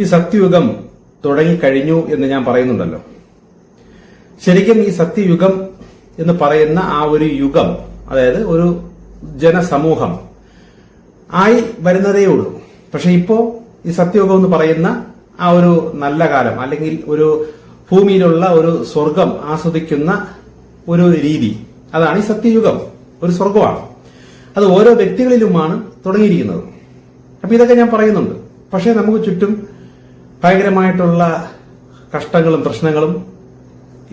ഈ സത്യയുഗം തുടങ്ങിക്കഴിഞ്ഞു എന്ന് ഞാൻ പറയുന്നുണ്ടല്ലോ. ശരിക്കും ഈ സത്യയുഗം എന്ന് പറയുന്ന ആ ഒരു യുഗം അതായത് ഒരു ജനസമൂഹം ആയി വരുന്നതേ ഉള്ളൂ. പക്ഷെ ഇപ്പോ ഈ സത്യയുഗം എന്ന് പറയുന്ന ആ ഒരു നല്ല കാലം അല്ലെങ്കിൽ ഒരു ഭൂമിയിലുള്ള ഒരു സ്വർഗം ആസ്വദിക്കുന്ന ഒരു രീതി അതാണ് ഈ സത്യയുഗം. ഒരു സ്വർഗമാണ്. അത് ഓരോ വ്യക്തികളിലുമാണ് തുടങ്ങിയിരിക്കുന്നത്. അപ്പൊ ഇതൊക്കെ ഞാൻ പറയുന്നുണ്ട്. പക്ഷേ നമുക്ക് ചുറ്റും ഭയങ്കരമായിട്ടുള്ള കഷ്ടങ്ങളും പ്രശ്നങ്ങളും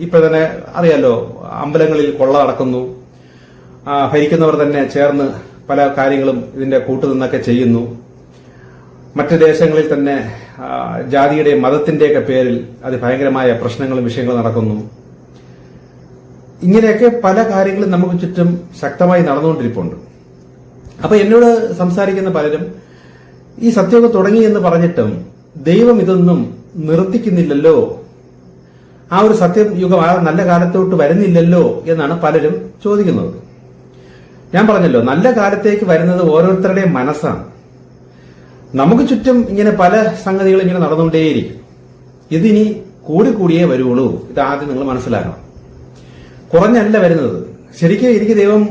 ഇപ്പൊ തന്നെ അറിയാലോ അമ്പലങ്ങളിൽ കൊള്ള നടക്കുന്നു. ഭരിക്കുന്നവർ തന്നെ ചേർന്ന് പല കാര്യങ്ങളും ഇതിന്റെ കൂട്ടുനിന്നൊക്കെ ചെയ്യുന്നു. മറ്റ് ദേശങ്ങളിൽ തന്നെ ജാതിയുടെയും മതത്തിന്റെയൊക്കെ പേരിൽ അത് ഭയങ്കരമായ പ്രശ്നങ്ങളും വിഷയങ്ങളും നടക്കുന്നു. ഇങ്ങനെയൊക്കെ പല കാര്യങ്ങളും നമുക്ക് ചുറ്റും ശക്തമായി നടന്നുകൊണ്ടിരിപ്പുണ്ട്. അപ്പൊ എന്നോട് സംസാരിക്കുന്ന പലരും ഈ സത്യമൊക്കെ തുടങ്ങി എന്ന് പറഞ്ഞിട്ടും ദൈവം ഇതൊന്നും നിർത്തിക്കുന്നില്ലല്ലോ. ആ ഒരു സത്യം യുഗം ആ നല്ല കാലത്തോട്ട് വരുന്നില്ലല്ലോ എന്നാണ് പലരും ചോദിക്കുന്നത്. ഞാൻ പറഞ്ഞല്ലോ നല്ല കാലത്തേക്ക് വരുന്നത് ഓരോരുത്തരുടെയും മനസ്സാണ്. നമുക്ക് ചുറ്റും ഇങ്ങനെ പല സംഗതികൾ ഇങ്ങനെ നടന്നുകൊണ്ടേയിരിക്കും. ഇതിനി കൂടിക്കൂടിയേ വരുള്ളൂ. ഇത് ആദ്യം നിങ്ങൾ മനസ്സിലാക്കണം. കുറഞ്ഞല്ല വരുന്നത്. ശരിക്കും എനിക്ക് ദൈവം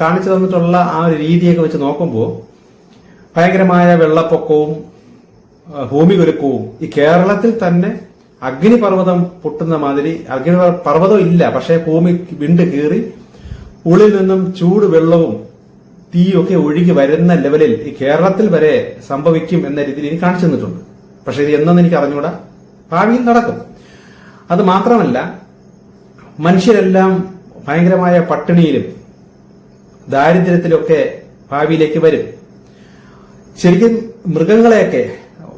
കാണിച്ചു തന്നിട്ടുള്ള ആ ഒരു രീതിയൊക്കെ വെച്ച് നോക്കുമ്പോൾ ഭയങ്കരമായ വെള്ളപ്പൊക്കവും ആ, ഒരുക്കവും ഈ കേരളത്തിൽ തന്നെ അഗ്നിപർവതം പൊട്ടുന്ന മാതിരി അഗ്നി പർവതം ഇല്ല. പക്ഷേ ഭൂമി വിണ്ട് കീറി ഉള്ളിൽ നിന്നും ചൂട് വെള്ളവും തീയൊക്കെ ഒഴുകി വരുന്ന ലെവലിൽ ഈ കേരളത്തിൽ വരെ സംഭവിക്കും എന്ന രീതിയിൽ എനിക്ക് കാണിച്ചു തന്നിട്ടുണ്ട്. പക്ഷെ ഇത് എന്നെന്ന് എനിക്ക് അറിഞ്ഞുകൂടാ. ഭാവിയിൽ നടക്കും. അത് മാത്രമല്ല മനുഷ്യരെല്ലാം ഭയങ്കരമായ പട്ടിണിയിലും ദാരിദ്ര്യത്തിലൊക്കെ ഭാവിയിലേക്ക് വരും. ശരിക്കും മൃഗങ്ങളെയൊക്കെ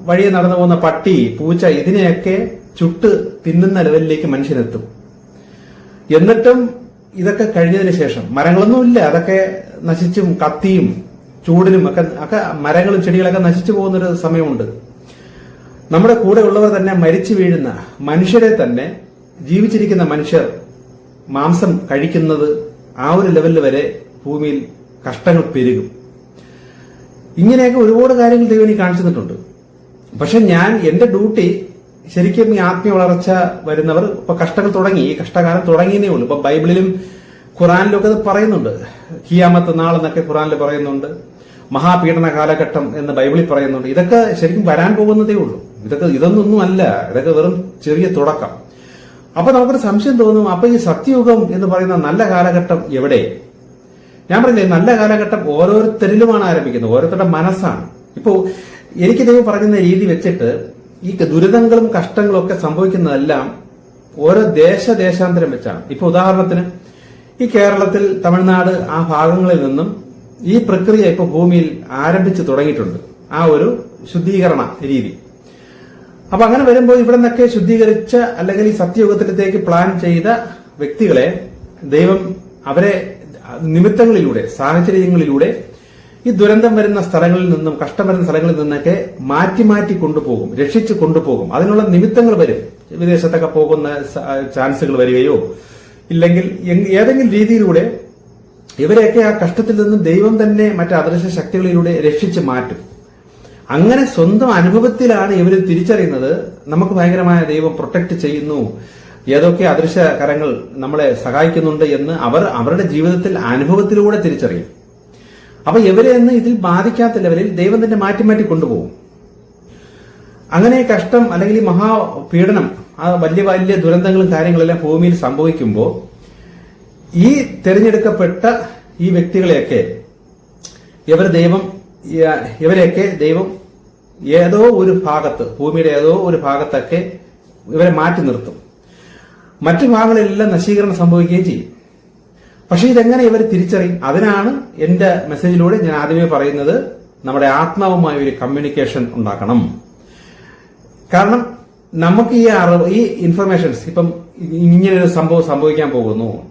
വഴിയെ നടന്നു പോകുന്ന പട്ടി പൂച്ച ഇതിനെയൊക്കെ ചുട്ട് തിന്നുന്ന ലെവലിലേക്ക് മനുഷ്യനെത്തും. എന്നിട്ടും ഇതൊക്കെ കഴിഞ്ഞതിന് ശേഷം മരങ്ങളൊന്നുമില്ല. അതൊക്കെ നശിച്ചും കത്തിയും ചൂടിനും ഒക്കെ ഒക്കെ മരങ്ങളും ചെടികളൊക്കെ നശിച്ചു പോകുന്നൊരു സമയമുണ്ട്. നമ്മുടെ കൂടെ ഉള്ളവർ തന്നെ മരിച്ചു വീഴുന്ന മനുഷ്യരെ തന്നെ ജീവിച്ചിരിക്കുന്ന മനുഷ്യർ മാംസം കഴിക്കുന്നത് ആ ഒരു ലെവലിൽ വരെ ഭൂമിയിൽ കഷ്ടങ്ങൾ പെരുകും. ഇങ്ങനെയൊക്കെ ഒരുപാട് കാര്യങ്ങൾ ദൈവം ഈ കാണിച്ചു തന്നിട്ടുണ്ട്. പക്ഷെ ഞാൻ എന്റെ ഡ്യൂട്ടി ശരിക്കും ഈ ആത്മീയ വളർച്ച വരുന്നവർ ഇപ്പൊ കഷ്ടങ്ങൾ തുടങ്ങി ഈ കഷ്ടകാലം തുടങ്ങിയതേ ഉള്ളൂ. ഇപ്പൊ ബൈബിളിലും ഖുറാനിലും ഒക്കെ അത് പറയുന്നുണ്ട്. കിയാമത്ത് നാളെന്നൊക്കെ ഖുറാനിൽ പറയുന്നുണ്ട്. മഹാപീഡന കാലഘട്ടം എന്ന് ബൈബിളിൽ പറയുന്നുണ്ട്. ഇതൊക്കെ ശരിക്കും വരാൻ പോകുന്നതേ ഉള്ളൂ. ഇതൊക്കെ ഇതൊന്നും അല്ല. ഇതൊക്കെ വെറും ചെറിയ തുടക്കം. അപ്പൊ നമുക്കൊരു സംശയം തോന്നും അപ്പൊ ഈ സത്യയുഗം എന്ന് പറയുന്ന നല്ല കാലഘട്ടം എവിടെ? ഞാൻ പറഞ്ഞില്ലേ നല്ല കാലഘട്ടം ഓരോരുത്തരിലുമാണ് ആരംഭിക്കുന്നത്. ഓരോരുത്തരുടെ മനസ്സാണ്. ഇപ്പോ എനിക്ക് ദൈവം പറയുന്ന രീതി വെച്ചിട്ട് ഈ ദുരിതങ്ങളും കഷ്ടങ്ങളും ഒക്കെ സംഭവിക്കുന്നതെല്ലാം ഓരോ ദേശ ദേശദേശാന്തരം വെച്ചാണ്. ഇപ്പൊ ഉദാഹരണത്തിന് ഈ കേരളത്തിൽ തമിഴ്നാട് ആ ഭാഗങ്ങളിൽ നിന്നും ഈ പ്രക്രിയ ഇപ്പൊ ഭൂമിയിൽ ആരംഭിച്ചു തുടങ്ങിയിട്ടുണ്ട്. ആ ഒരു ശുദ്ധീകരണ രീതി. അപ്പൊ അങ്ങനെ വരുമ്പോൾ ഇവിടെ നിന്നൊക്കെ ശുദ്ധീകരിച്ച അല്ലെങ്കിൽ ഈ സത്യയുഗത്തിലേക്ക് പ്ലാൻ ചെയ്ത വ്യക്തികളെ ദൈവം അവരെ നിമിത്തങ്ങളിലൂടെ സാഹചര്യങ്ങളിലൂടെ ഈ ദുരന്തം വരുന്ന സ്ഥലങ്ങളിൽ നിന്നും കഷ്ടം വരുന്ന സ്ഥലങ്ങളിൽ നിന്നൊക്കെ മാറ്റി മാറ്റി കൊണ്ടുപോകും രക്ഷിച്ചു കൊണ്ടുപോകും. അതിനുള്ള നിമിത്തങ്ങൾ വരും. വിദേശത്തൊക്കെ പോകുന്ന ചാൻസുകൾ വരികയോ ഇല്ലെങ്കിൽ ഏതെങ്കിലും രീതിയിലൂടെ ഇവരെയൊക്കെ ആ കഷ്ടത്തിൽ നിന്നും ദൈവം തന്നെ മറ്റ് അദൃശ്യ ശക്തികളിലൂടെ രക്ഷിച്ച് മാറ്റും. അങ്ങനെ സ്വന്തം അനുഭവത്തിലാണ് ഇവർ തിരിച്ചറിയുന്നത്. നമുക്ക് ഭയങ്കരമായ ദൈവം പ്രൊട്ടക്ട് ചെയ്യുന്നു. ഏതൊക്കെ അദൃശ്യ കരങ്ങൾ നമ്മളെ സഹായിക്കുന്നുണ്ട് എന്ന് അവർ അവരുടെ ജീവിതത്തിൽ അനുഭവത്തിലൂടെ തിരിച്ചറിയും. അപ്പൊ ഇവരെ ഒന്നും ഇതിൽ ബാധിക്കാത്ത ലെവലിൽ ദൈവം തന്നെ മാറ്റി മാറ്റി കൊണ്ടുപോകും. അങ്ങനെ കഷ്ടം അല്ലെങ്കിൽ മഹാപീഡനം ആ വലിയ വലിയ ദുരന്തങ്ങളും കാര്യങ്ങളെല്ലാം ഭൂമിയിൽ സംഭവിക്കുമ്പോൾ ഈ തിരഞ്ഞെടുക്കപ്പെട്ട ഈ വ്യക്തികളെയൊക്കെ ഇവർ ദൈവം ഇവരെയൊക്കെ ദൈവം ഏതോ ഒരു ഭാഗത്ത് ഭൂമിയുടെ ഏതോ ഒരു ഭാഗത്തൊക്കെ ഇവരെ മാറ്റി നിർത്തും. മറ്റു ഭാഗങ്ങളിലെല്ലാം നശീകരണം സംഭവിക്കുകയും ചെയ്യും. പക്ഷെ ഇതെങ്ങനെ ഇവർ തിരിച്ചറിയും? അതിനാണ് എന്റെ മെസ്സേജിലൂടെ ഞാൻ ആദ്യമേ പറയുന്നത് നമ്മുടെ ആത്മാവുമായ ഒരു കമ്മ്യൂണിക്കേഷൻ ഉണ്ടാക്കണം. കാരണം നമുക്ക് ഈ അറിവ് ഈ ഇൻഫർമേഷൻസ് ഇപ്പം ഇങ്ങനൊരു സംഭവം സംഭവിക്കാൻ പോകുന്നു.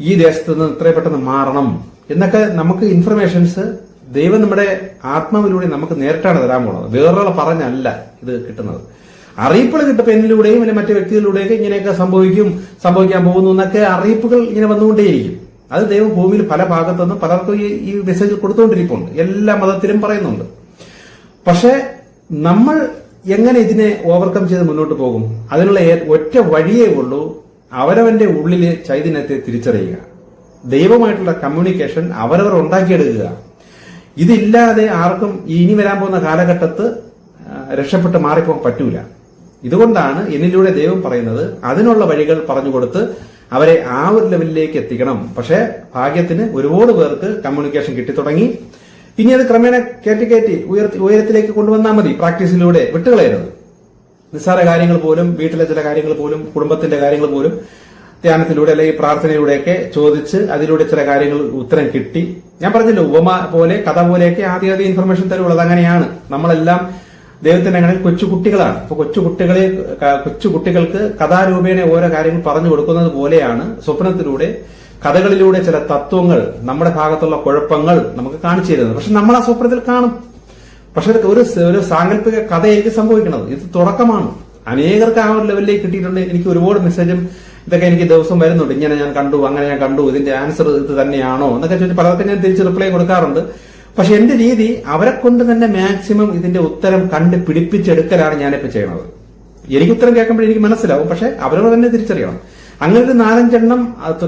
ഈ ദേശത്ത് നിന്ന് ഇത്രയും പെട്ടെന്ന് മാറണം എന്നൊക്കെ നമുക്ക് ഇൻഫർമേഷൻസ് ദൈവം നമ്മുടെ ആത്മാവിലൂടെ നമുക്ക് നേരിട്ടാണ് തരാൻ പോകുന്നത്. വേറൊരാൾ പറഞ്ഞല്ല ഇത് കിട്ടുന്നത്. അറിയിപ്പുകൾ കിട്ടും എന്നിലൂടെയും അല്ലെങ്കിൽ മറ്റു വ്യക്തികളിലൂടെയൊക്കെ ഇങ്ങനെയൊക്കെ സംഭവിക്കും സംഭവിക്കാൻ പോകുന്നു എന്നൊക്കെ അറിയിപ്പുകൾ ഇങ്ങനെ വന്നുകൊണ്ടേയിരിക്കും. അത് ദൈവം ഭൂമിയിൽ പല ഭാഗത്തുനിന്നും പലർക്കും ഈ മെസ്സേജ് കൊടുത്തുകൊണ്ടിരിപ്പുണ്ട്. എല്ലാ മതത്തിലും പറയുന്നുണ്ട്. പക്ഷേ നമ്മൾ എങ്ങനെ ഇതിനെ ഓവർകം ചെയ്ത് മുന്നോട്ട് പോകും? അതിനുള്ള ഒറ്റ വഴിയേ ഉള്ളൂ അവരവന്റെ ഉള്ളിലെ ചൈതന്യത്തെ തിരിച്ചറിയുക. ദൈവമായിട്ടുള്ള കമ്മ്യൂണിക്കേഷൻ അവരവർ ഉണ്ടാക്കിയെടുക്കുക. ഇതില്ലാതെ ആർക്കും ഇനി വരാൻ പോകുന്ന കാലഘട്ടത്ത് രക്ഷപ്പെട്ട് മാറിപ്പോകാൻ പറ്റൂല. ഇതുകൊണ്ടാണ് എന്നിലൂടെ ദൈവം പറയുന്നത് അതിനുള്ള വഴികൾ പറഞ്ഞു കൊടുത്ത് അവരെ ആ ഒരു ലെവലിലേക്ക് എത്തിക്കണം. പക്ഷേ ഭാഗ്യത്തിന് ഒരുപാട് പേർക്ക് കമ്മ്യൂണിക്കേഷൻ കിട്ടി തുടങ്ങി ഇനി അത് ക്രമേണ കയറ്റി കയറ്റി ഉയർത്തി ഉയരത്തിലേക്ക് കൊണ്ടുവന്നാൽ മതി പ്രാക്ടീസിലൂടെ വിട്ടുകളയരുത്. നിസ്സാര കാര്യങ്ങൾ പോലും വീട്ടിലെ ചില കാര്യങ്ങൾ പോലും കുടുംബത്തിന്റെ കാര്യങ്ങൾ പോലും ധ്യാനത്തിലൂടെ അല്ലെങ്കിൽ പ്രാർത്ഥനയിലൂടെയൊക്കെ ചോദിച്ച് അതിലൂടെ ചില കാര്യങ്ങൾ ഉത്തരം കിട്ടി. ഞാൻ പറഞ്ഞില്ല ഉപമ പോലെ കഥ പോലെയൊക്കെ ആദ്യ ആദ്യം ഇൻഫർമേഷൻ തരുള്ളൂ. അതങ്ങനെയാണ്. നമ്മളെല്ലാം ദൈവത്തിന്റെ അങ്ങനെ കൊച്ചു കുട്ടികളാണ് അപ്പൊ കൊച്ചു കുട്ടികളെ കൊച്ചു കുട്ടികൾക്ക് കഥാരൂപേണ ഓരോ കാര്യങ്ങൾ പറഞ്ഞു കൊടുക്കുന്നത് പോലെയാണ് സ്വപ്നത്തിലൂടെ കഥകളിലൂടെ ചില തത്വങ്ങൾ നമ്മുടെ ഭാഗത്തുള്ള കുഴപ്പങ്ങൾ നമുക്ക് കാണിച്ചു തരുന്നത്. പക്ഷെ നമ്മൾ ആ സ്വപ്നത്തിൽ കാണും. പക്ഷെ ഒരു ഒരു സാങ്കല്പിക കഥയായിരിക്കും സംഭവിക്കുന്നത്. ഇത് തുടക്കമാണ്. അനേകർക്ക് ആ ഒരു ലെവലിലേക്ക് കിട്ടിയിട്ടുണ്ട്. എനിക്ക് ഒരുപാട് മെസ്സേജും ഇതൊക്കെ എനിക്ക് ദിവസം വരുന്നുണ്ട്. ഇങ്ങനെ ഞാൻ കണ്ടു അങ്ങനെ ഞാൻ കണ്ടു ഇതിന്റെ ആൻസർ ഇത് തന്നെയാണോ എന്നൊക്കെ ചോദിച്ച് പലർക്കും ഞാൻ തിരിച്ച് റിപ്ലൈ കൊടുക്കാറുണ്ട്. പക്ഷെ എന്റെ രീതി? അവരെ കൊണ്ട് തന്നെ മാക്സിമം ഇതിന്റെ ഉത്തരം കണ്ട് പിടിപ്പിച്ചെടുക്കലാണ് ഞാനിപ്പോ ചെയ്യണത്. എനിക്ക് ഉത്തരം കേൾക്കുമ്പോൾ എനിക്ക് മനസ്സിലാവും. പക്ഷെ അവരോട് തന്നെ തിരിച്ചറിയണം. അങ്ങനെ ഒരു നാലഞ്ചെണ്ണം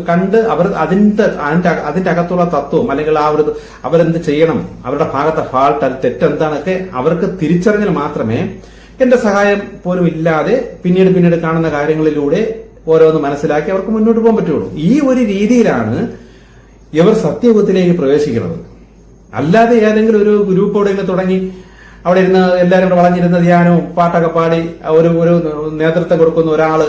കണ്ട് അവർ അതിന്റെ അതിന്റെ അതിന്റെ അകത്തുള്ള തത്വം അല്ലെങ്കിൽ ആ ഒരു അവരെന്ത് ചെയ്യണം? അവരുടെ ഭാഗത്തെ ഫാൾട്ട് അത് തെറ്റെന്താണൊക്കെ അവർക്ക് തിരിച്ചറിഞ്ഞാൽ മാത്രമേ എന്റെ സഹായം പോലും ഇല്ലാതെ പിന്നീട് പിന്നീട് കാണുന്ന കാര്യങ്ങളിലൂടെ ഓരോന്ന് മനസ്സിലാക്കി അവർക്ക് മുന്നോട്ട് പോകാൻ പറ്റുള്ളൂ. ഈ ഒരു രീതിയിലാണ് ഇവർ സത്യയുഗത്തിലേക്ക് പ്രവേശിക്കുന്നത്. അല്ലാതെ ഏതെങ്കിലും ഒരു ഗ്രൂപ്പ് അവിടെ ഇങ്ങനെ തുടങ്ങി അവിടെ ഇരുന്ന് എല്ലാവരും കൂടെ വളഞ്ഞിരുന്ന ധ്യാനവും പാട്ടൊക്കെ പാടി ഒരു ഒരു നേതൃത്വം കൊടുക്കുന്ന ഒരാൾ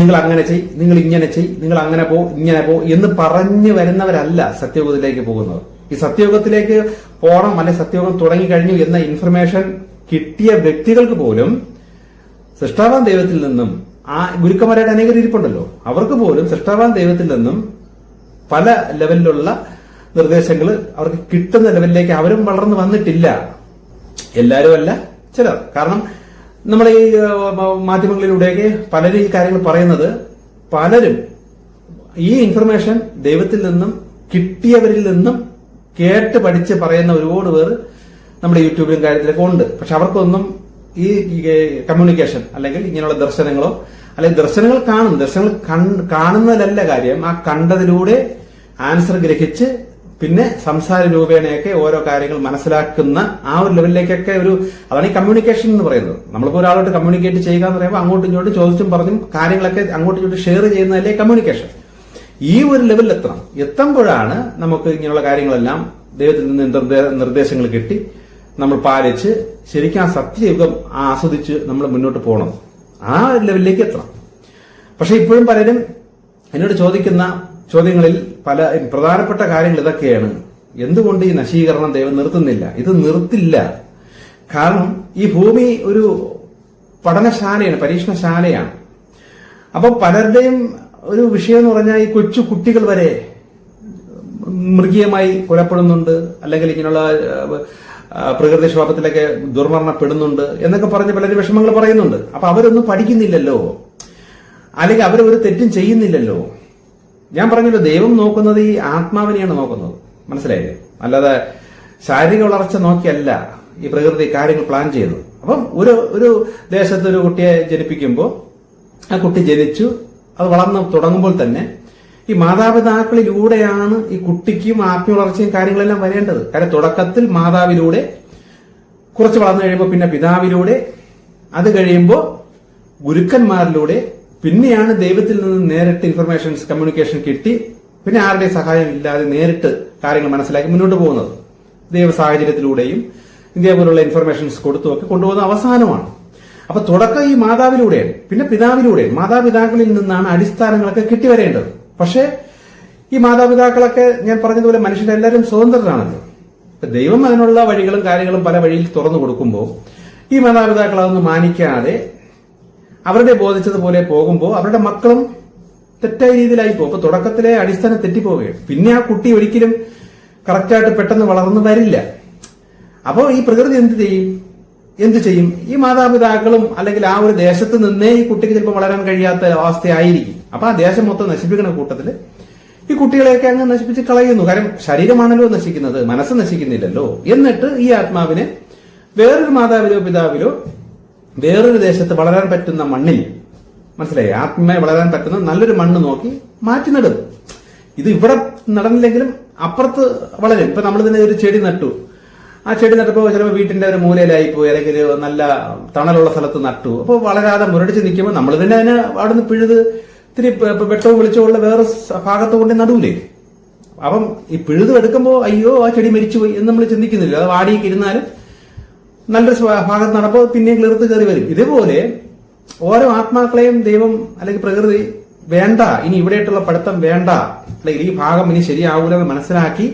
നിങ്ങൾ അങ്ങനെ ചെയ് നിങ്ങൾ ഇങ്ങനെ ചെയ് നിങ്ങൾ അങ്ങനെ പോ ഇങ്ങനെ പോ എന്ന് പറഞ്ഞു വരുന്നവരല്ല സത്യയോഗത്തിലേക്ക് പോകുന്നത്. ഈ സത്യയോഗത്തിലേക്ക് പോണം അല്ലെ സത്യയോഗം തുടങ്ങി കഴിഞ്ഞു എന്ന ഇൻഫർമേഷൻ കിട്ടിയ വ്യക്തികൾക്ക് പോലും സൃഷ്ടാവാൻ ദൈവത്തിൽ നിന്നും ആ ഗുരുക്കന്മാരായിട്ട് അനേകർ ഇരിപ്പുണ്ടല്ലോ. അവർക്ക് പോലും സൃഷ്ടാവാൻ ദൈവത്തിൽ നിന്നും പല ലെവലിലുള്ള നിർദ്ദേശങ്ങൾ അവർക്ക് കിട്ടുന്ന ലെവലിലേക്ക് അവരും വളർന്നു വന്നിട്ടില്ല. എല്ലാവരും അല്ല ചിലർ. കാരണം നമ്മൾ ഈ മാധ്യമങ്ങളിലൂടെയൊക്കെ പലരും ഈ കാര്യങ്ങൾ പറയുന്നത് പലരും ഈ ഇൻഫർമേഷൻ ദൈവത്തിൽ നിന്നും കിട്ടിയവരിൽ നിന്നും കേട്ട് പഠിച്ച് പറയുന്ന ഒരുപാട് പേർ നമ്മുടെ യൂട്യൂബിലും കാര്യത്തിലൊക്കെ ഉണ്ട്. പക്ഷെ അവർക്കൊന്നും ഈ കമ്മ്യൂണിക്കേഷൻ അല്ലെങ്കിൽ ഇങ്ങനെയുള്ള ദർശനങ്ങളോ അല്ലെങ്കിൽ ദർശനങ്ങൾ കാണും. ദർശനങ്ങൾ കാണുന്നതല്ല കാര്യം. ആ കണ്ടതിലൂടെ ആൻസർ ഗ്രഹിച്ച് പിന്നെ സംസാര രൂപേണയൊക്കെ ഓരോ കാര്യങ്ങൾ മനസ്സിലാക്കുന്ന ആ ഒരു ലെവലിലേക്കൊക്കെ ഒരു അതാണ് ഈ കമ്മ്യൂണിക്കേഷൻ എന്ന് പറയുന്നത്. നമ്മളിപ്പോൾ ഒരാളോട്ട് കമ്മ്യൂണിക്കേറ്റ് ചെയ്യുക എന്ന് പറയുമ്പോൾ അങ്ങോട്ടും ഇങ്ങോട്ടും ചോദിച്ചും പറഞ്ഞും കാര്യങ്ങളൊക്കെ അങ്ങോട്ടും ഇങ്ങോട്ടും ഷെയർ ചെയ്യുന്നതല്ലേ കമ്മ്യൂണിക്കേഷൻ ഈ ഒരു ലെവലിൽ എത്തണം. എത്തുമ്പോഴാണ് നമുക്ക് ഇങ്ങനെയുള്ള കാര്യങ്ങളെല്ലാം ദൈവത്തിൽ നിന്ന് നിർദ്ദേശങ്ങൾ കിട്ടി. നമ്മൾ പാലിച്ച് ശരിക്കും ആ സത്യയുഗം ആസ്വദിച്ച് നമ്മൾ മുന്നോട്ട് പോകണം. ആ ലെവലിലേക്ക് എത്തണം. പക്ഷെ ഇപ്പോഴും പലരും എന്നോട് ചോദിക്കുന്ന ചോദ്യങ്ങളിൽ പല പ്രധാനപ്പെട്ട കാര്യങ്ങൾ ഇതൊക്കെയാണ്. എന്തുകൊണ്ട് ഈ നശീകരണം ദൈവം നിർത്തുന്നില്ല? ഇത് നിർത്തില്ല. കാരണം ഈ ഭൂമി ഒരു പഠനശാലയാണ് പരീക്ഷണശാലയാണ്. അപ്പോൾ പലരുടെയും ഒരു വിഷയം എന്ന് പറഞ്ഞാൽ ഈ കൊച്ചു കുട്ടികൾ വരെ മൃഗീയമായി കൊലപ്പെടുന്നുണ്ട് അല്ലെങ്കിൽ ഇങ്ങനെയുള്ള പ്രകൃതിക്ഷോഭത്തിലൊക്കെ ദുർമരണപ്പെടുന്നുണ്ട് എന്നൊക്കെ പറഞ്ഞ് പലരും വിഷമങ്ങൾ പറയുന്നുണ്ട്. അപ്പൊ അവരൊന്നും പഠിക്കുന്നില്ലല്ലോ. അല്ലെങ്കിൽ അവർ ഒരു തെറ്റും ചെയ്യുന്നില്ലല്ലോ. ഞാൻ പറഞ്ഞല്ലോ ദൈവം നോക്കുന്നത് ഈ ആത്മാവിനെയാണ് നോക്കുന്നത്. മനസ്സിലായില്ലേ? അല്ലാതെ ശാരീരിക വളർച്ച നോക്കിയല്ല ഈ പ്രകൃതി കാര്യങ്ങൾ പ്ലാൻ ചെയ്യുന്നത്. അപ്പം ഒരു ഒരു ദേശത്ത് ഒരു കുട്ടിയെ ജനിപ്പിക്കുമ്പോൾ ആ കുട്ടി ജനിച്ചു അത് വളർന്ന് തുടങ്ങുമ്പോൾ തന്നെ ഈ മാതാപിതാക്കളിലൂടെയാണ് ഈ കുട്ടിക്കും ആത്മീയ വളർച്ചയും കാര്യങ്ങളെല്ലാം വരേണ്ടത്. കാരണം തുടക്കത്തിൽ മാതാവിലൂടെ കുറച്ച് വളർന്നു കഴിയുമ്പോൾ പിന്നെ പിതാവിലൂടെ അത് കഴിയുമ്പോൾ ഗുരുക്കന്മാരിലൂടെ പിന്നെയാണ് ദൈവത്തിൽ നിന്ന് നേരിട്ട് ഇൻഫർമേഷൻസ് കമ്മ്യൂണിക്കേഷൻ കിട്ടി. പിന്നെ ആരുടെയും സഹായം ഇല്ലാതെ നേരിട്ട് കാര്യങ്ങൾ മനസ്സിലാക്കി മുന്നോട്ട് പോകുന്നത്. ദൈവ സാഹചര്യത്തിലൂടെയും പോലുള്ള ഇൻഫർമേഷൻസ് കൊടുത്തുമൊക്കെ കൊണ്ടുപോകുന്ന അവസാനമാണ്. അപ്പൊ തുടക്കം ഈ മാതാവിലൂടെയാണ്. പിന്നെ പിതാവിലൂടെയാണ്. മാതാപിതാക്കളിൽ നിന്നാണ് അടിസ്ഥാനങ്ങളൊക്കെ കിട്ടി വരേണ്ടത് പക്ഷേ ഈ മാതാപിതാക്കളൊക്കെ ഞാൻ പറഞ്ഞതുപോലെ മനുഷ്യരെല്ലാവരും സ്വതന്ത്രരാണല്ലോ. ദൈവം അതിനുള്ള വഴികളും കാര്യങ്ങളും പല വഴിയിൽ തുറന്നു കൊടുക്കുമ്പോൾ ഈ മാതാപിതാക്കൾ അതൊന്നും മാനിക്കാതെ അവരുടെ ബോധിച്ചതുപോലെ പോകുമ്പോൾ അവരുടെ മക്കളും തെറ്റായ രീതിയിലായി പോകും. അപ്പൊ തുടക്കത്തിലെ അടിസ്ഥാനം തെറ്റിപ്പോവുകയാണ്. പിന്നെ ആ കുട്ടി ഒരിക്കലും കറക്റ്റായിട്ട് പെട്ടെന്ന് വളർന്നു വരില്ല. അപ്പോൾ ഈ പ്രകൃതി എന്ത് ചെയ്യും? എന്ത് ചെയ്യും? ഈ മാതാപിതാക്കളും അല്ലെങ്കിൽ ആ ഒരു ദേശത്ത് നിന്നേ ഈ കുട്ടിക്ക് ചിലപ്പോൾ വളരാൻ കഴിയാത്ത അവസ്ഥയായിരിക്കും. അപ്പൊ ആ ദേശം മൊത്തം നശിപ്പിക്കുന്ന കൂട്ടത്തിൽ ഈ കുട്ടികളെയൊക്കെ അങ്ങ് നശിപ്പിച്ച് കളയുന്നു. കാരണം ശരീരമാണല്ലോ നശിക്കുന്നത്. മനസ്സ് നശിക്കുന്നില്ലല്ലോ. എന്നിട്ട് ഈ ആത്മാവിനെ വേറൊരു മാതാവിലോ പിതാവിലോ വേറൊരു ദേശത്ത് വളരാൻ പറ്റുന്ന മണ്ണിൽ മനസ്സിലായി? ആത്മീയമായി വളരാൻ പറ്റുന്ന നല്ലൊരു മണ്ണ് നോക്കി മാറ്റി നടും. ഇത് ഇവിടെ നടന്നില്ലെങ്കിലും അപ്പുറത്ത് വളരും. ഇപ്പൊ നമ്മൾ തന്നെ ഒരു ചെടി നട്ടു. ആ ചെടി നട്ടപ്പോൾ ചിലപ്പോൾ വീട്ടിന്റെ ഒരു മൂലയിലായി പോയി അല്ലെങ്കിൽ നല്ല തണലുള്ള സ്ഥലത്ത് നട്ടു. അപ്പോൾ വളരാതെ മുരടിച്ച് നിൽക്കുമ്പോൾ നമ്മൾ തന്നെ അതിനെ അവിടെ നിന്ന് പിഴുത് ഇത്തിരി വെട്ടവും വെളിച്ചമുള്ള വേറെ ഭാഗത്ത് കൊണ്ട് നടുവില്ലേ അപ്പം ഈ പിഴുത് എടുക്കുമ്പോൾ അയ്യോ ആ ചെടി മരിച്ചുപോയി എന്ന് നമ്മൾ ചിന്തിക്കുന്നില്ല. അത് വാടിയൊക്കെ ഇരുന്നാലും നല്ലൊരു ഭാഗത്ത് നടപ്പോൾ പിന്നെയും കിളിർത്ത് കയറി വരും. ഇതേപോലെ ഓരോ ആത്മാക്കളെയും ദൈവം അല്ലെങ്കിൽ പ്രകൃതി വേണ്ട ഇനി ഇവിടെയായിട്ടുള്ള പഠിത്തം വേണ്ട. അല്ലെങ്കിൽ ഈ ഭാഗം ഇനി ശരിയാവൂലെന്ന് മനസ്സിലാക്കി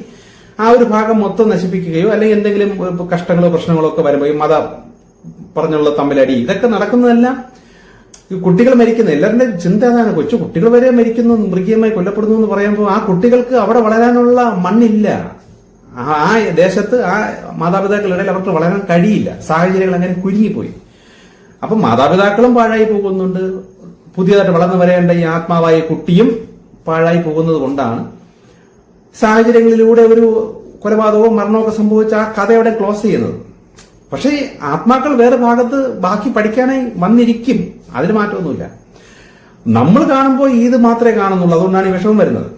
ആ ഒരു ഭാഗം മൊത്തം നശിപ്പിക്കുകയോ അല്ലെങ്കിൽ എന്തെങ്കിലും കഷ്ടങ്ങളോ പ്രശ്നങ്ങളോ ഒക്കെ വരുമ്പോൾ ഈ മത പറഞ്ഞുള്ള തമ്മിലടി ഇതൊക്കെ നടക്കുന്നതെല്ലാം. ഈ കുട്ടികൾ മരിക്കുന്ന എല്ലാവരുടെ ചിന്ത അതാണ്. കൊച്ചു കുട്ടികൾ വരെ മരിക്കുന്നു മൃഗീയമായി കൊല്ലപ്പെടുന്നു എന്ന് പറയുമ്പോൾ ആ കുട്ടികൾക്ക് അവിടെ വളരാനുള്ള മണ്ണില്ല. ആ ദേശത്ത് ആ മാതാപിതാക്കളുടെ അവർക്ക് വളരാൻ കഴിയില്ല. സാഹചര്യങ്ങൾ അങ്ങനെ കുരുങ്ങിപ്പോയി. അപ്പൊ മാതാപിതാക്കളും പാഴായി പോകുന്നുണ്ട്. പുതിയതായിട്ട് വളർന്നു വരേണ്ട ഈ ആത്മാവായ കുട്ടിയും പാഴായി പോകുന്നത് കൊണ്ടാണ്. സാഹചര്യങ്ങളിലൂടെ ഒരു കൊലപാതകവും മരണമൊക്കെ സംഭവിച്ച ആ കഥ അവിടെ ക്ലോസ് ചെയ്യുന്നത്. പക്ഷേ ആത്മാക്കൾ വേറെ ഭാഗത്ത് ബാക്കി പഠിക്കാനായി വന്നിരിക്കും. അതിന് മാറ്റമൊന്നുമില്ല. നമ്മൾ കാണുമ്പോൾ ഇത് മാത്രമേ കാണുന്നുള്ളൂ. അതുകൊണ്ടാണ് ഈ വിഷമം വരുന്നത്.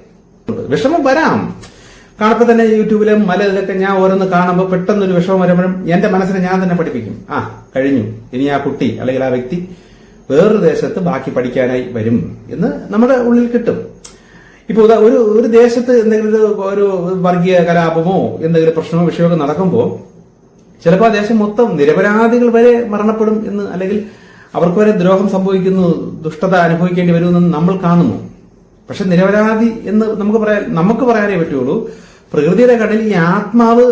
വിഷമം വരാം. കാണുമ്പോൾ തന്നെ യൂട്യൂബിലെ മലയിലൊക്കെ ഞാൻ ഓരോന്ന് കാണുമ്പോൾ പെട്ടെന്ന് ഒരു വിഷമം വരുമ്പോഴും എന്റെ മനസ്സിനെ ഞാൻ തന്നെ പഠിപ്പിക്കും. ആ കഴിഞ്ഞു. ഇനി ആ കുട്ടി അല്ലെങ്കിൽ ആ വ്യക്തി വേറൊരു ദേശത്ത് ബാക്കി പഠിക്കാനായി വരും എന്ന് നമ്മുടെ ഉള്ളിൽ കിട്ടും. ഇപ്പൊ ഒരു ഒരു ദേശത്ത് എന്തെങ്കിലും ഒരു വർഗീയ കലാപമോ എന്തെങ്കിലും പ്രശ്നമോ വിഷയമൊക്കെ നടക്കുമ്പോൾ ചിലപ്പോൾ ആ ദേശം മൊത്തം നിരപരാധികൾ വരെ മരണപ്പെടും എന്ന് അല്ലെങ്കിൽ അവർക്ക് വരെ ദ്രോഹം സംഭവിക്കുന്നു ദുഷ്ടത അനുഭവിക്കേണ്ടി വരുമെന്ന് നമ്മൾ കാണുന്നു. പക്ഷെ നിരപരാധി എന്ന് നമുക്ക് പറയാൻ നമുക്ക് പറയാനേ പറ്റുള്ളൂ. പ്രകൃതിയുടെ കടലിൽ ഈ ആത്മാവ്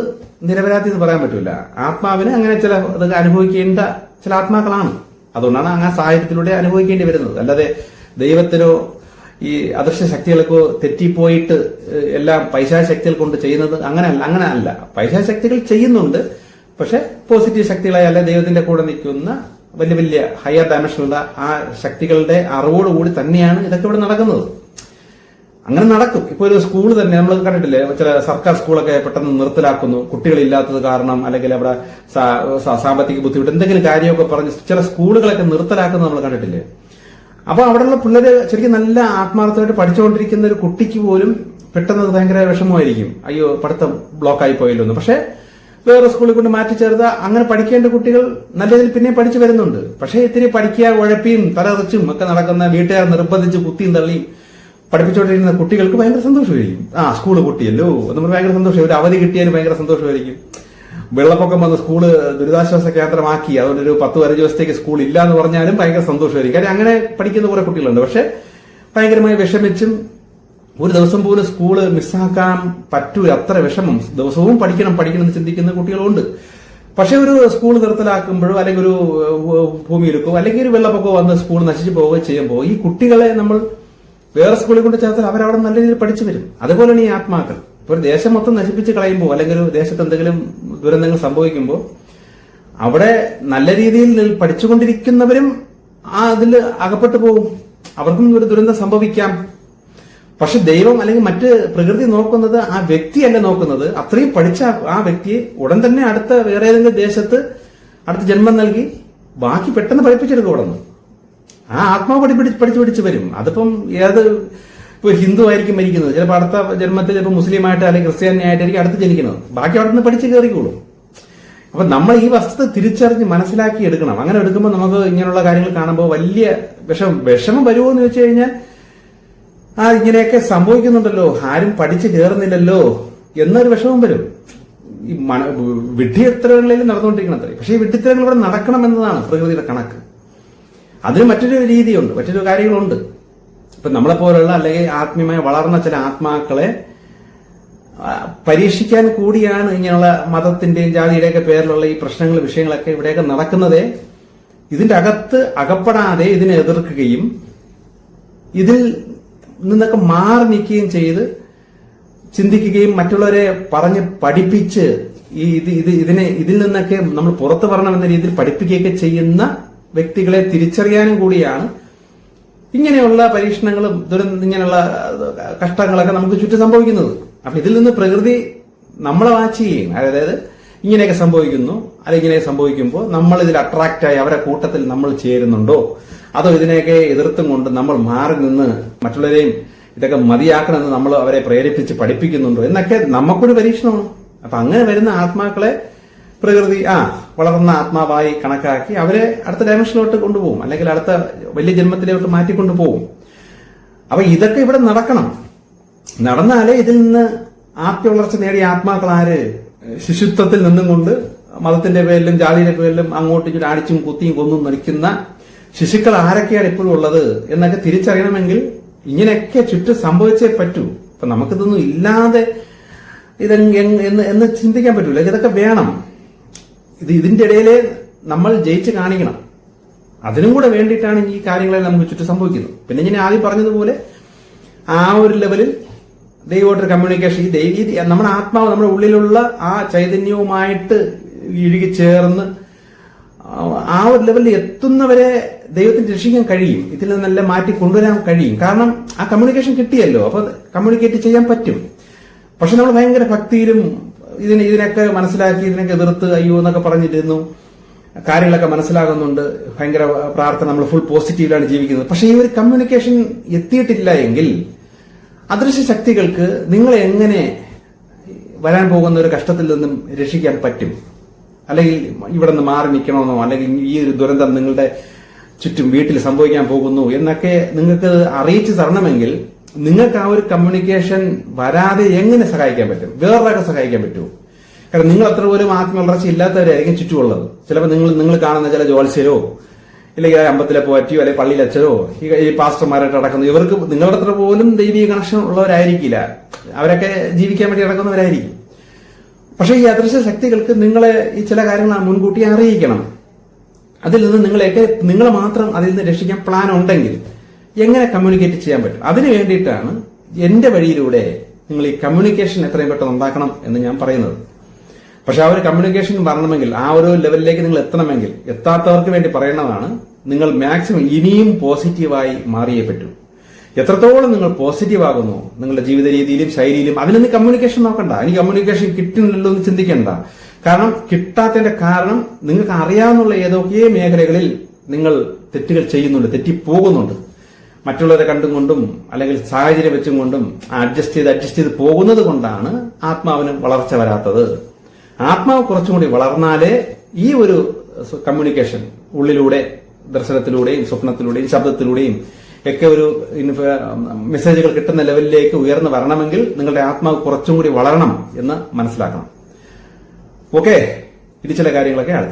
നിരപരാധി എന്ന് പറയാൻ പറ്റില്ല ആത്മാവിന് അങ്ങനെ ചില അനുഭവിക്കേണ്ട ചില ആത്മാക്കളാണ്. അതുകൊണ്ടാണ് അങ്ങനെ സാഹചര്യത്തിലൂടെ അനുഭവിക്കേണ്ടി വരുന്നത്. അല്ലാതെ ദൈവത്തിനോ ഈ അദൃശ്യ ശക്തികൾക്കോ തെറ്റിപ്പോയിട്ട് എല്ലാം പൈശാശക്തികൾ കൊണ്ട് ചെയ്യുന്നത് അങ്ങനെയല്ല അങ്ങനെ അല്ല. പൈശാശക്തികൾ ചെയ്യുന്നുണ്ട്. പക്ഷെ പോസിറ്റീവ് ശക്തികളായ അല്ല ദൈവത്തിന്റെ കൂടെ നിൽക്കുന്ന വലിയ വലിയ ഹയർ ഡയമെൻഷനുള്ള ആ ശക്തികളുടെ അറിവോടുകൂടി തന്നെയാണ് ഇതൊക്കെ ഇവിടെ നടക്കുന്നത്. അങ്ങനെ നടക്കും. ഇപ്പൊ ഒരു സ്കൂൾ തന്നെ നമ്മൾ കണ്ടിട്ടില്ലേ ചില സർക്കാർ സ്കൂളൊക്കെ പെട്ടെന്ന് നിർത്തലാക്കുന്നു. കുട്ടികളില്ലാത്തത് കാരണം അല്ലെങ്കിൽ അവിടെ സാമ്പത്തിക ബുദ്ധിമുട്ട് എന്തെങ്കിലും കാര്യമൊക്കെ പറഞ്ഞ് ചില സ്കൂളുകളൊക്കെ നിർത്തലാക്കുന്നത് നമ്മൾ കണ്ടിട്ടില്ലേ? അപ്പൊ അവിടെയുള്ള പിള്ളേര് ശരിക്കും നല്ല ആത്മാർത്ഥമായിട്ട് പഠിച്ചുകൊണ്ടിരിക്കുന്ന ഒരു കുട്ടിക്ക് പോലും പെട്ടെന്ന് ഭയങ്കര വിഷമമായിരിക്കും. അയ്യോ പഠിത്തം ബ്ലോക്കായി പോയല്ലോ എന്ന്. പക്ഷെ വേറെ സ്കൂളിൽ കൊണ്ട് മാറ്റി ചേർത്ത അങ്ങനെ പഠിക്കേണ്ട കുട്ടികൾ നല്ല രീതിയിൽ പിന്നെ പഠിച്ചു വരുന്നുണ്ട്. പക്ഷേ ഇത്തിരി പഠിക്കുക ഉഴപ്പിയും തലറിച്ചും ഒക്കെ നടക്കുന്ന വീട്ടുകാർ നിർബന്ധിച്ച് കുത്തിയും തള്ളിയും പഠിപ്പിച്ചുകൊണ്ടിരിക്കുന്ന കുട്ടികൾക്ക് ഭയങ്കര സന്തോഷമായിരിക്കും. ആ സ്കൂൾ പൊട്ടിയല്ലോ. നമ്മൾ ഭയങ്കര സന്തോഷം. ഒരു അവധി കിട്ടിയാലും ഭയങ്കര സന്തോഷമായിരിക്കും. വെള്ളപ്പൊക്കം വന്ന് സ്കൂൾ ദുരിതാശ്വാസ കേന്ദ്രമാക്കി. അതുകൊണ്ട് ഒരു പത്ത് പതിനഞ്ച് ദിവസത്തേക്ക് സ്കൂൾ ഇല്ല എന്ന് പറഞ്ഞാലും ഭയങ്കര സന്തോഷമായിരിക്കും. കാര്യം അങ്ങനെ പഠിക്കുന്ന കുറെ കുട്ടികളുണ്ട്. പക്ഷെ ഭയങ്കരമായി വിഷമിച്ചും ഒരു ദിവസം പോലും സ്കൂൾ മിസ്സാക്കാൻ പറ്റൂല. അത്ര വിഷമം. ദിവസവും പഠിക്കണം പഠിക്കണം എന്ന് ചിന്തിക്കുന്ന കുട്ടികളുണ്ട്. പക്ഷെ ഒരു സ്കൂൾ നിർത്തലാക്കുമ്പോഴോ അല്ലെങ്കിൽ ഒരു ഭൂമിയിലൊക്കെ അല്ലെങ്കിൽ ഒരു വെള്ളപ്പൊക്കമോ വന്ന് സ്കൂൾ നശിച്ചു പോവുകയോ ചെയ്യുമ്പോൾ ഈ കുട്ടികളെ നമ്മൾ വേറെ സ്കൂളിൽ കൊണ്ട് ചേർത്താൽ അവരവിടെ നല്ല രീതിയിൽ പഠിച്ചു വരും. അതുപോലെയാണ് ഈ ആത്മാക്കൾ. ഒരു ദേശം മൊത്തം നശിപ്പിച്ച് കളയുമ്പോൾ അല്ലെങ്കിൽ ഒരു ദേശത്ത് എന്തെങ്കിലും ദുരന്തങ്ങൾ സംഭവിക്കുമ്പോൾ അവിടെ നല്ല രീതിയിൽ പഠിച്ചുകൊണ്ടിരിക്കുന്നവരും ആ അതിൽ അകപ്പെട്ടു പോകും. അവർക്കും ഒരു ദുരന്തം സംഭവിക്കാം. പക്ഷെ ദൈവം അല്ലെങ്കിൽ മറ്റ് പ്രകൃതി നോക്കുന്നത് ആ വ്യക്തിയല്ല നോക്കുന്നത്. അത്രയും പഠിച്ച ആ വ്യക്തിയെ ഉടൻ തന്നെ അടുത്ത വേറെ ഏതെങ്കിലും ദേശത്ത് അടുത്ത ജന്മം നൽകി ബാക്കി പെട്ടെന്ന് പഠിപ്പിച്ചെടുക്കും നിന്ന്. ആ ആത്മാവ് പഠി പഠി- പഠിച്ച് പഠിച്ച് വരും. അതിപ്പം ഏത് ഇപ്പൊ ഹിന്ദു ആയിരിക്കും മരിക്കുന്നത്. ചിലപ്പോൾ അടുത്ത ജന്മത്തിൽ ചിലപ്പോൾ മുസ്ലിം ആയിട്ട് അല്ലെങ്കിൽ ക്രിസ്ത്യാനി ആയിട്ടായിരിക്കും അടുത്ത് ജനിക്കുന്നത്. ബാക്കി അവിടെ നിന്ന് പഠിച്ച് കയറിക്കോളും അപ്പൊ നമ്മൾ ഈ വസ്തുത തിരിച്ചറിഞ്ഞ് മനസ്സിലാക്കി എടുക്കണം. അങ്ങനെ എടുക്കുമ്പോൾ നമുക്ക് ഇങ്ങനെയുള്ള കാര്യങ്ങൾ കാണുമ്പോൾ വലിയ വിഷമം. വിഷമം വരുമോ എന്ന് വെച്ച് കഴിഞ്ഞാൽ ആ ഇങ്ങനെയൊക്കെ സംഭവിക്കുന്നുണ്ടല്ലോ. ആരും പഠിച്ചു കയറുന്നില്ലല്ലോ എന്നൊരു വിഷമം വരും. ഈ മണ മന നടന്നുകൊണ്ടിരിക്കണം നടന്നുകൊണ്ടിരിക്കണത് പക്ഷേ ഈ വിഡ്ഢിത്തരങ്ങൾ ഇവിടെ നടക്കണം എന്നതാണ് പ്രകൃതിയുടെ കണക്ക്. അതിന് മറ്റൊരു രീതിയുണ്ട് മറ്റൊരു കാര്യങ്ങളുണ്ട്. ഇപ്പൊ നമ്മളെ പോലുള്ള അല്ലെങ്കിൽ ആത്മീയമായി വളർന്ന ചില ആത്മാക്കളെ പരീക്ഷിക്കാൻ കൂടിയാണ് ഇങ്ങനെയുള്ള മതത്തിന്റെയും ജാതിയുടെയൊക്കെ പേരിലുള്ള ഈ പ്രശ്നങ്ങൾ വിഷയങ്ങളൊക്കെ ഇവിടെയൊക്കെ നടക്കുന്നത്. ഇതിന്റെ അകത്ത് അകപ്പെടാതെ ഇതിനെ എതിർക്കുകയും ഇതിൽ നിന്നൊക്കെ മാറി നിൽക്കുകയും ചെയ്ത് ചിന്തിക്കുകയും മറ്റുള്ളവരെ പറഞ്ഞ് പഠിപ്പിച്ച് ഈ ഇത് ഇത് ഇതിനെ ഇതിൽ നിന്നൊക്കെ നമ്മൾ പുറത്തു വരണമെന്ന രീതിയിൽ പഠിപ്പിക്കുകയൊക്കെ ചെയ്യുന്ന വ്യക്തികളെ തിരിച്ചറിയാനും കൂടിയാണ്. ഇങ്ങനെയുള്ള പരീക്ഷണങ്ങളും ദുരന്ത ഇങ്ങനെയുള്ള കഷ്ടങ്ങളൊക്കെ നമുക്ക് ചുറ്റും സംഭവിക്കുന്നത്. അപ്പൊ ഇതിൽ നിന്ന് പ്രകൃതി നമ്മളെ വാച്ച് ചെയ്യും. അതായത് ഇങ്ങനെയൊക്കെ സംഭവിക്കുന്നു. ഇങ്ങനെയൊക്കെ സംഭവിക്കുമ്പോൾ നമ്മൾ ഇതിൽ അട്രാക്റ്റ് ആയി അവരെ കൂട്ടത്തിൽ നമ്മൾ ചേരുന്നുണ്ടോ? അതോ ഇതിനെയൊക്കെ എതിർത്തും കൊണ്ട് നമ്മൾ മാറി നിന്ന് മറ്റുള്ളവരെയും ഇതൊക്കെ മതിയാക്കണമെന്ന് നമ്മൾ അവരെ പ്രേരിപ്പിച്ച് പഠിപ്പിക്കുന്നുണ്ടോ? എന്നൊക്കെ നമുക്കൊരു പരീക്ഷണമാണ്. അപ്പൊ അങ്ങനെ വരുന്ന ആത്മാക്കളെ പ്രകൃതി ആ വളർന്ന ആത്മാവായി കണക്കാക്കി അവരെ അടുത്ത ഡയമെൻഷനിലോട്ട് കൊണ്ടുപോകും. അല്ലെങ്കിൽ അടുത്ത വലിയ ജന്മത്തിലോട്ട് മാറ്റിക്കൊണ്ടു പോകും അപ്പൊ ഇതൊക്കെ ഇവിടെ നടക്കണം. നടന്നാലേ ഇതിൽ നിന്ന് ആത്മ വളർച്ച നേടിയ ആത്മാക്കൾ ആര്? ശിശുത്വത്തിൽ നിന്നും കൊണ്ട് മതത്തിന്റെ പേരിലും ജാതിയുടെ പേരിലും അങ്ങോട്ടും ഇങ്ങോട്ടും അടിച്ചും കുത്തിയും കൊന്നും നിൽക്കുന്ന ശിശുക്കൾ ആരൊക്കെയാണ് ഇപ്പോഴും ഉള്ളത് എന്നൊക്കെ തിരിച്ചറിയണമെങ്കിൽ ഇങ്ങനെയൊക്കെ ചുറ്റും സംഭവിച്ചേ പറ്റൂ. അപ്പൊ നമുക്കിതൊന്നും ഇല്ലാതെ ഇത് എന്ന് ചിന്തിക്കാൻ പറ്റൂല. ഇതൊക്കെ വേണം. ഇത് ഇതിന്റെ ഇടയിൽ നമ്മൾ ജയിച്ച് കാണിക്കണം. അതിനും കൂടെ വേണ്ടിയിട്ടാണ് ഈ കാര്യങ്ങളെ നമുക്ക് ചുറ്റും സംഭവിക്കുന്നത്. പിന്നെ ഞാൻ ആദ്യം പറഞ്ഞതുപോലെ ആ ഒരു ലെവലിൽ ദൈവമായിട്ടൊരു കമ്മ്യൂണിക്കേഷൻ ഈ ദൈവീ നമ്മുടെ ആത്മാവ് നമ്മുടെ ഉള്ളിലുള്ള ആ ചൈതന്യവുമായിട്ട് ഇഴുകി ചേർന്ന് ആ ഒരു ലെവലിൽ എത്തുന്നവരെ ദൈവത്തിന് രക്ഷിക്കാൻ കഴിയും. ഇതിൽ നിന്നെല്ലാം മാറ്റി കൊണ്ടുവരാൻ കഴിയും. കാരണം ആ കമ്മ്യൂണിക്കേഷൻ കിട്ടിയല്ലോ. അപ്പൊ കമ്മ്യൂണിക്കേറ്റ് ചെയ്യാൻ പറ്റും. പക്ഷെ നമ്മൾ ഭയങ്കര ഭക്തിയിലും ഇതിനെ ഇതിനൊക്കെ മനസ്സിലാക്കി ഇതിനൊക്കെ എതിർത്ത് അയ്യോ എന്നൊക്കെ പറഞ്ഞിരുന്നു. കാര്യങ്ങളൊക്കെ മനസ്സിലാകുന്നുണ്ട്. ഭയങ്കര പ്രാർത്ഥന നമ്മൾ ഫുൾ പോസിറ്റീവിലാണ് ജീവിക്കുന്നത്. പക്ഷെ ഈ ഒരു കമ്മ്യൂണിക്കേഷൻ എത്തിയിട്ടില്ല എങ്കിൽ അദൃശ്യ ശക്തികൾക്ക് നിങ്ങളെ എങ്ങനെ വരാൻ പോകുന്ന ഒരു കഷ്ടത്തിൽ നിന്നും രക്ഷിക്കാൻ പറ്റും? അല്ലെങ്കിൽ ഇവിടെ നിന്ന് മാറി നിൽക്കണമെന്നോ അല്ലെങ്കിൽ ഈ ഒരു ദുരന്തം നിങ്ങളുടെ ചുറ്റും വീട്ടിൽ സംഭവിക്കാൻ പോകുന്നു എന്നൊക്കെ നിങ്ങൾക്ക് അറിയിച്ചു തരണമെങ്കിൽ നിങ്ങൾക്ക് ആ ഒരു കമ്മ്യൂണിക്കേഷൻ വരാതെ എങ്ങനെ സഹായിക്കാൻ പറ്റും? വേറൊരാൾക്ക് സഹായിക്കാൻ പറ്റുമോ? കാരണം നിങ്ങൾ അത്ര പോലും ആത്മവളർച്ച ഇല്ലാത്തവരായിരിക്കും ചുറ്റുമുള്ളത്. ചിലപ്പോൾ നിങ്ങൾ നിങ്ങൾ കാണുന്ന ചില ജോത്സ്യരോ ഇല്ലെങ്കിൽ അമ്പത്തിലെ പോറ്റിയോ അല്ലെങ്കിൽ പള്ളിയിൽ അച്ഛരോ ഈ ഈ പാസ്റ്റർമാരായിട്ട് നടക്കുന്നു ഇവർക്ക് നിങ്ങളുടെ അത്ര പോലും ദൈവിക കണക്ഷൻ ഉള്ളവരായിരിക്കില്ല. അവരൊക്കെ ജീവിക്കാൻ വേണ്ടി നടക്കുന്നവരായിരിക്കും. പക്ഷേ ഈ അദൃശ്യ ശക്തികൾക്ക് നിങ്ങളെ ഈ ചില കാര്യങ്ങൾ മുൻകൂട്ടി അറിയിക്കണം. അതിൽ നിന്ന് നിങ്ങളെയൊക്കെ നിങ്ങളെ മാത്രം അതിൽ നിന്ന് രക്ഷിക്കാൻ പ്ലാൻ ഉണ്ടെങ്കിൽ എങ്ങനെ കമ്മ്യൂണിക്കേറ്റ് ചെയ്യാൻ പറ്റും? അതിനു വേണ്ടിയിട്ടാണ് എന്റെ വഴിയിലൂടെ നിങ്ങൾ ഈ കമ്മ്യൂണിക്കേഷൻ എത്രയും പെട്ടെന്ന് ഉണ്ടാക്കണം എന്ന് ഞാൻ പറയുന്നത്. പക്ഷെ ആ ഒരു കമ്മ്യൂണിക്കേഷൻ വരണമെങ്കിൽ ആ ഒരു ലെവലിലേക്ക് നിങ്ങൾ എത്തണമെങ്കിൽ എത്താത്തവർക്ക് വേണ്ടി പറയേണ്ടതാണ് നിങ്ങൾ മാക്സിമം ഇനിയും പോസിറ്റീവായി മാറിയേ പറ്റൂ. എത്രത്തോളം നിങ്ങൾ പോസിറ്റീവ് ആകുന്നു നിങ്ങളുടെ ജീവിത രീതിയിലും ശൈലിയിലും അതിലൊന്നും കമ്മ്യൂണിക്കേഷൻ നോക്കണ്ട. എനിക്ക് കമ്മ്യൂണിക്കേഷൻ കിട്ടുന്നില്ലല്ലോ എന്ന് ചിന്തിക്കണ്ട. കാരണം കിട്ടാത്തതിന്റെ കാരണം നിങ്ങൾക്ക് അറിയാവുന്ന ഏതൊക്കെ മേഖലകളിൽ നിങ്ങൾ തെറ്റുകൾ ചെയ്യുന്നുണ്ട് തെറ്റിപ്പോകുന്നുണ്ട്. മറ്റുള്ളവരെ കണ്ടും കൊണ്ടും അല്ലെങ്കിൽ സാഹചര്യം വെച്ചും കൊണ്ടും അഡ്ജസ്റ്റ് ചെയ്ത് അഡ്ജസ്റ്റ് ചെയ്ത് പോകുന്നത് കൊണ്ടാണ് ആത്മാവിന് വളർച്ച വരാത്തത്. ആത്മാവ് കുറച്ചും കൂടി വളർന്നാലേ ഈ ഒരു കമ്മ്യൂണിക്കേഷൻ ഉള്ളിലൂടെ ദർശനത്തിലൂടെയും സ്വപ്നത്തിലൂടെയും ശബ്ദത്തിലൂടെയും ഒക്കെ ഒരു മെസ്സേജുകൾ കിട്ടുന്ന ലെവലിലേക്ക് ഉയർന്നു വരണമെങ്കിൽ നിങ്ങളുടെ ആത്മാവ് കുറച്ചും കൂടി വളരണം എന്ന് മനസ്സിലാക്കണം. ഓക്കെ ഇത് ചില കാര്യങ്ങളൊക്കെയാണ്